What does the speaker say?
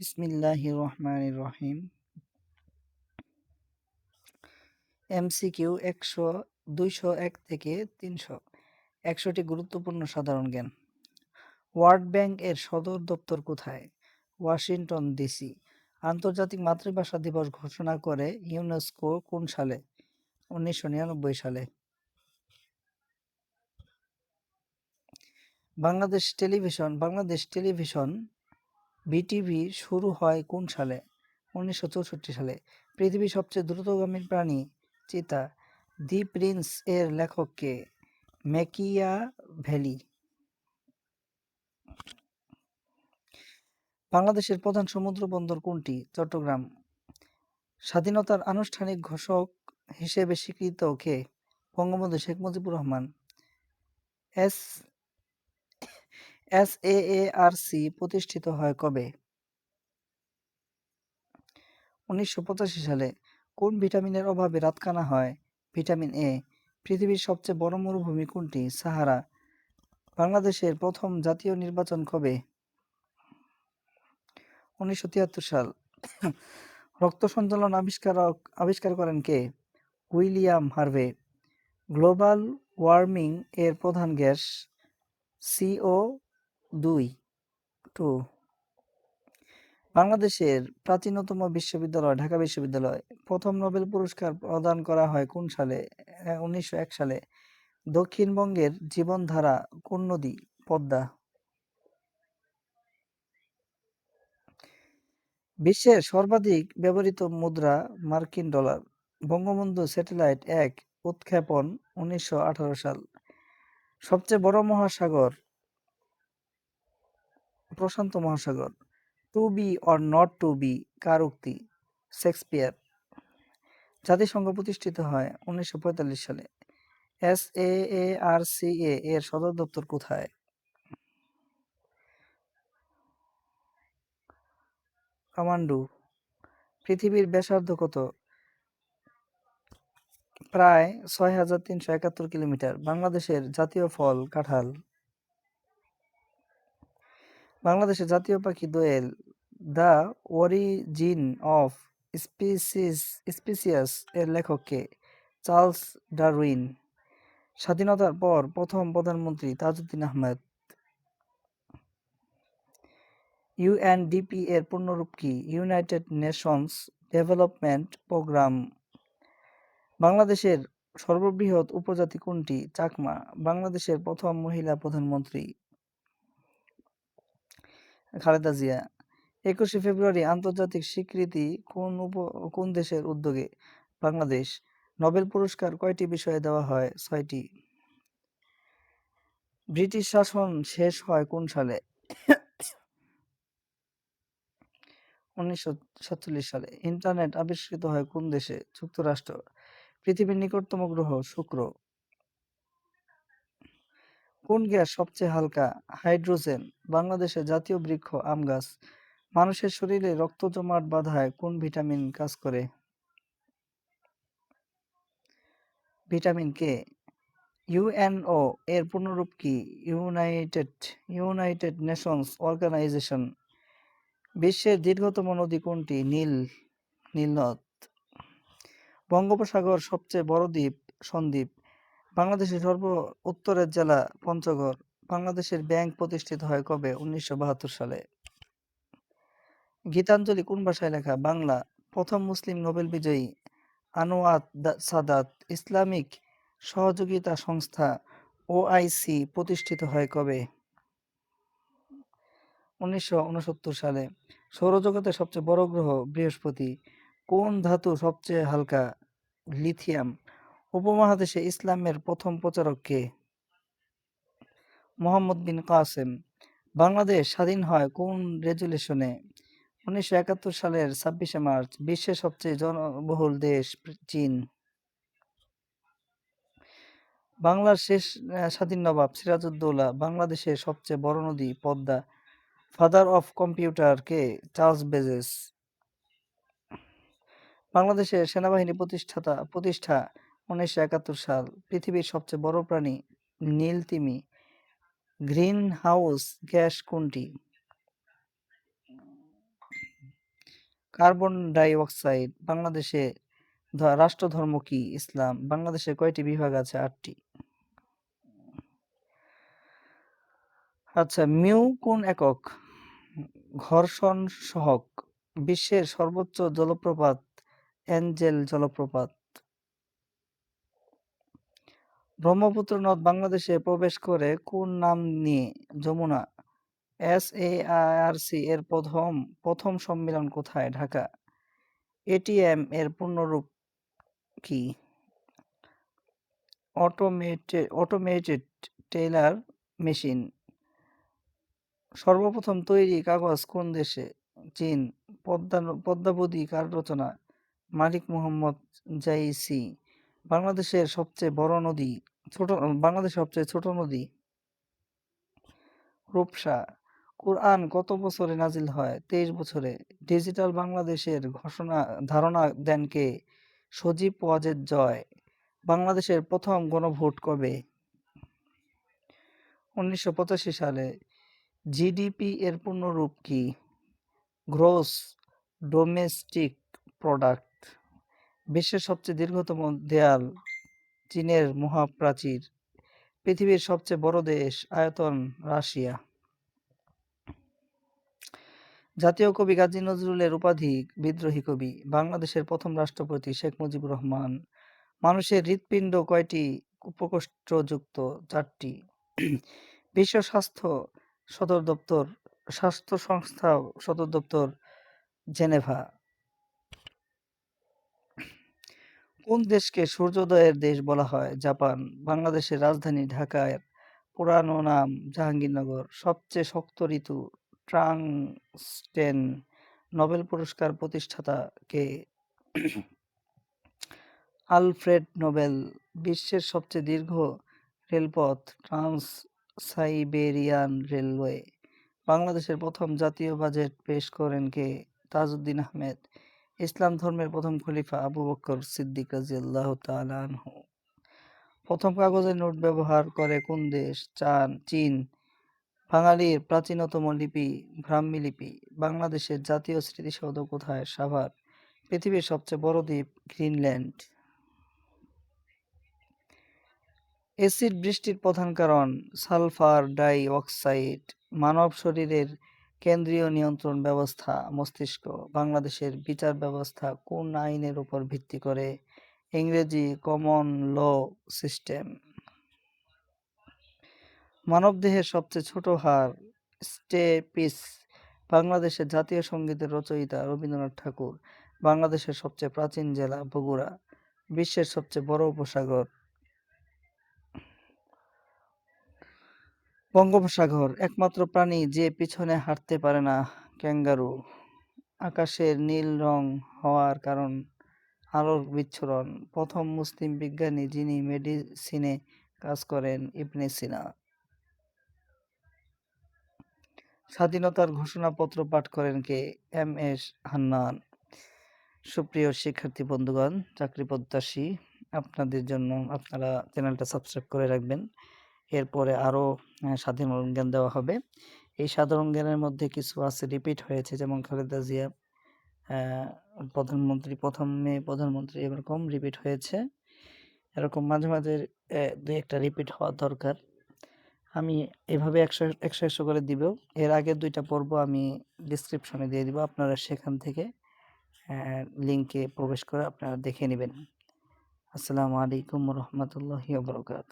বিসমিল্লাহির রহমানির রহিম। এমসিকিউ একশো, দুইশো এক থেকে তিনশো। একশোটি গুরুত্বপূর্ণ সাধারণ জ্ঞান। ওয়ার্ল্ড ব্যাংক এর সদর দপ্তর কোথায়? Washington, DC. আন্তর্জাতিক মাতৃভাষা দিবস ঘোষণা করে ইউনেস্কো কোন সালে? উনিশশো নিরানব্বই সালে। Bangladesh television Bangladesh television BTV শুরু হয় কোন সালে? উনিশশো চৌষট্টি সালে। পৃথিবীর সবচেয়ে দ্রুতগামী প্রাণী চিতা। দি প্রিন্স এর লেখক কে? ম্যাকিয়া ভ্যালি। বাংলাদেশের প্রধান সমুদ্র বন্দর কোনটি? চট্টগ্রাম। স্বাধীনতার আনুষ্ঠানিক ঘোষক হিসেবে স্বীকৃত কে? বঙ্গবন্ধু শেখ মুজিবুর রহমান। এস এসএএআরসি প্রতিষ্ঠিত হয় কবে? উনিশশো পঁচাশি সালে। কোন ভিটামিনের অভাবে রাতকানা হয়? Vitamin A. পৃথিবীর সবচেয়ে বড় মরুভূমি কোনটি? সাহারা। বাংলাদেশের প্রথম জাতীয় নির্বাচন কবে? উনিশশো তিয়াত্তর সাল। রক্ত সঞ্চালন আবিষ্কারক আবিষ্কার করেন কে? William Harvey. গ্লোবাল ওয়ার্মিং এর প্রধান গ্যাস সিও দুই টু বাংলাদেশের প্রাচীনতম বিশ্ববিদ্যালয়, ঢাকা বিশ্ববিদ্যালয়, প্রথম নোবেল পুরস্কার প্রদান করা হয় কোন সালে? উনিশশো এক সালে। দক্ষিণবঙ্গের জীবনধারা কোন নদী? পদ্মা। বিশ্বের সর্বাধিক ব্যবহৃত মুদ্রা মার্কিন ডলার। বঙ্গবন্ধু স্যাটেলাইট এক উৎক্ষেপণ উনিশশো আঠারো সাল। সবচেয়ে বড় মহাসাগর প্রশান্ত মহাসাগর। To be or not to be কার উক্তি? শেক্সপিয়ার। জাতিসংঘ প্রতিষ্ঠিত হয় উনিশশো পঁয়তাল্লিশ সালে। এস এ আর সি এ এর সদর দপ্তর কোথায়? কামান্ডু। পৃথিবীর ব্যাসার্ধ কত? প্রায় ছয় হাজার তিনশো একাত্তর কিলোমিটার। বাংলাদেশের জাতীয় ফল কাঁঠাল। বাংলাদেশের জাতীয় পাখি দোয়েল, the origin of species, species এর লেখক কে? Charles Darwin. স্বাধীনতার পর প্রথম প্রধানমন্ত্রী তাজউদ্দিন আহমেদ। ইউএনডিপি এর পূর্ণরূপ কি? United Nations Development Programme. বাংলাদেশের সর্ববৃহৎ উপজাতি কোনটি? চাকমা। বাংলাদেশের প্রথম মহিলা প্রধানমন্ত্রী। খালেদা জিয়া, একুশে ফেব্রুয়ারি আন্তর্জাতিক স্বীকৃতি কোন উপ, কোন দেশের উদ্যোগে? বাংলাদেশ। নোবেল পুরস্কার কয়টি বিষয়ে দেওয়া হয়? ছয়টি। ব্রিটিশ শাসন শেষ হয় কোন সালে? উনিশশো সাতচল্লিশ সালে। ইন্টারনেট আবিষ্কৃত হয় কোন দেশে? যুক্তরাষ্ট্র। পৃথিবীর নিকটতম গ্রহ শুক্র। কোন গ্যাস সবচেয়ে হালকা? হাইড্রোজেন বাংলাদেশের জাতীয় বৃক্ষ, আম গাছ। মানুষের শরীরে রক্ত জমাট বাধায় কোন ভিটামিন কাজ করে? Vitamin K? ইউএনও এর পূর্ণরূপ কি? United United Nations Organisation. বিশ্বের দীর্ঘতম নদী কোনটি? নীল নীলনদ বঙ্গোপসাগর সবচেয়ে বড় দ্বীপ, সন্দ্বীপ। বাংলাদেশের সর্ব উত্তরের জেলা পঞ্চগড়, বাংলাদেশের ব্যাংক প্রতিষ্ঠিত হয় কবে? উনিশশো বাহাত্তর সালে। গীতাঞ্জলি কোন ভাষায় লেখা? বাংলা। প্রথম মুসলিম নোবেল বিজয়ী আনোয়াত সাদাত ইসলামিক সহযোগিতা সংস্থা ওআইসি প্রতিষ্ঠিত হয় কবে? উনিশশো উনসত্তর সালে। সৌরজগতের সবচেয়ে বড় গ্রহ বৃহস্পতি। কোন ধাতু সবচেয়ে হালকা? লিথিয়াম। উপমহাদেশে ইসলামের প্রথম প্রচারক কে? মোহাম্মদ বিন কাসেম। বাংলাদেশ স্বাধীন হয় কোন রেজুলেশনে উনিশশো একাত্তর সালের ছাব্বিশে মার্চ, বিশ্বের সবচেয়ে জনবহুল দেশ চীন। বাংলার শেষ স্বাধীন নবাব সিরাজউদ্দৌলা বাংলাদেশের সবচেয়ে বড় নদী, Padma. Father of computer K? Charles Babbage. বাংলাদেশের সেনাবাহিনী প্রতিষ্ঠাতা, প্রতিষ্ঠা উনিশশো একাত্তর সাল, পৃথিবীর সবচেয়ে বড় প্রাণী নীল তিমি গ্রিন হাউস গ্যাস কোনটি? কার্বন ডাই অক্সাইড বাংলাদেশে রাষ্ট্রধর্ম কি? ইসলাম, বাংলাদেশে কয়টি বিভাগ আছে? আটটি। আচ্ছা মিউ কোন একক? ঘর্ষণ সহক, বিশ্বের সর্বোচ্চ জলপ্রপাত, অ্যাঞ্জেল জলপ্রপাত। ব্রহ্মপুত্র নদ বাংলাদেশে প্রবেশ করে কোন নাম নিয়ে? Jamuna S A R C এর প্রথম প্রথম সম্মেলন কোথায়? ঢাকা। এটিএম এর পূর্ণরূপ কি? Automated automated teller machine. সর্বপ্রথম তৈরি কাগজ কোন দেশে? চীন। পদ্মা, পদ্মাবতী কার রচনা মালিক মুহাম্মদ জাইসি। বাংলাদেশের সবচেয়ে বড় নদী ছোট, বাংলাদেশের সবচেয়ে ছোট নদী রূপসা। কুরআন কত বছরে নাজিল হয়? তেইশ বছরে। ডিজিটাল বাংলাদেশের ঘোষণা, ধারণা দেন কে? সজীব ওয়াজেদ জয়। বাংলাদেশের প্রথম গণভোট কবে? উনিশশো পঁচাশি সালে। জিডিপি এর পূর্ণরূপ কি? Gross domestic product. বিশ্বের সবচেয়ে দীর্ঘতম দেয়াল, চীনের মহাপ্রাচীর, পৃথিবীর সবচেয়ে বড় দেশ আয়তন রাশিয়া। জাতীয় কবি গাজী নজরুলের উপাধি বিদ্রোহী কবি, বাংলাদেশের প্রথম রাষ্ট্রপতি শেখ মুজিবুর রহমান, মানুষের হৃৎপিণ্ড কয়টি উপকোষ্ঠযুক্ত? চারটি। বিশ্ব স্বাস্থ্য সদর দপ্তর স্বাস্থ্য সংস্থা সদর দপ্তর জেনেভা। কোন দেশকে সূর্যোদয়ের দেশ বলা হয়? জাপান, বাংলাদেশের রাজধানী ঢাকার পুরানো নাম জাহাঙ্গীরনগর, সবচেয়ে শক্ত ঋতু ট্রাংস্টেন নোবেল পুরস্কার প্রতিষ্ঠাতা কে আলফ্রেড নোবেল, বিশ্বের সবচেয়ে দীর্ঘ রেলপথ ট্রান্স সাইবেরিয়ান রেলওয়ে। বাংলাদেশের প্রথম জাতীয় বাজেট পেশ করেন কে? তাজউদ্দিন আহমেদ। ইসলাম ধর্মের প্রথম খলিফা আবু বকর সিদ্দিক তাআলা আনহু। প্রথম কাগজের নোট ব্যবহার করে কোন দেশ? চান, চীন, বাঙালির প্রাচীনতম লিপি ব্রাহ্মী লিপি, বাংলাদেশের জাতীয় স্মৃতিসৌধ কোথায়? সাভার, পৃথিবীর সবচেয়ে বড় দ্বীপ, গ্রিনল্যান্ড। এসিড বৃষ্টির প্রধান কারণ, সালফার ডাই অক্সাইড, মানব শরীরের কেন্দ্রীয় নিয়ন্ত্রণ ব্যবস্থা মস্তিষ্ক, বাংলাদেশের বিচার ব্যবস্থা কোন আইনের উপর ভিত্তি করে? ইংরেজি কমন ল সিস্টেম মানবদেহের সবচেয়ে ছোট হাড় স্টেপিস বাংলাদেশের জাতীয় সঙ্গীতের রচয়িতা রবীন্দ্রনাথ ঠাকুর, বাংলাদেশের সবচেয়ে প্রাচীন জেলা বগুড়া, বিশ্বের সবচেয়ে বড় উপসাগর। বঙ্গোপসাগর, একমাত্র প্রাণী যে পিছনে হাঁটতে পারে না, ক্যাঙ্গারু। আকাশের নীল রং হওয়ার কারণ আলোর বিচ্ছুরণ। প্রথম মুসলিম বিজ্ঞানী যিনি মেডিসিনে কাজ করেন, ইবনে সিনা। স্বাধীনতার ঘোষণাপত্র পাঠ করেন কে? M S Hannan. সুপ্রিয় শিক্ষার্থী বন্ধুগণ, চাকরি প্রত্যাশী, আপনাদের জন্য আপনারা চ্যানেলটা সাবস্ক্রাইব করে রাখবেন। এরপরে আরও সাধারণ জ্ঞান দেওয়া হবে। এই সাধারণ জ্ঞানের মধ্যে কিছু আছে রিপিট হয়েছে, যেমন খালেদা জিয়া প্রধানমন্ত্রী, প্রথমে প্রধানমন্ত্রী এরকম রিপিট হয়েছে। এরকম মাঝে মাঝে দু একটা রিপিট হওয়া দরকার। আমি এভাবে একশো একশো একশো করে দিব। এর আগে দুইটা পর্ব আমি ডিসক্রিপশনে দিয়ে দিব, আপনারা সেখান থেকে লিঙ্কে প্রবেশ করে আপনারা দেখে নেবেন। আসসালামু আলাইকুম রহমতুল্লাহি বরকাত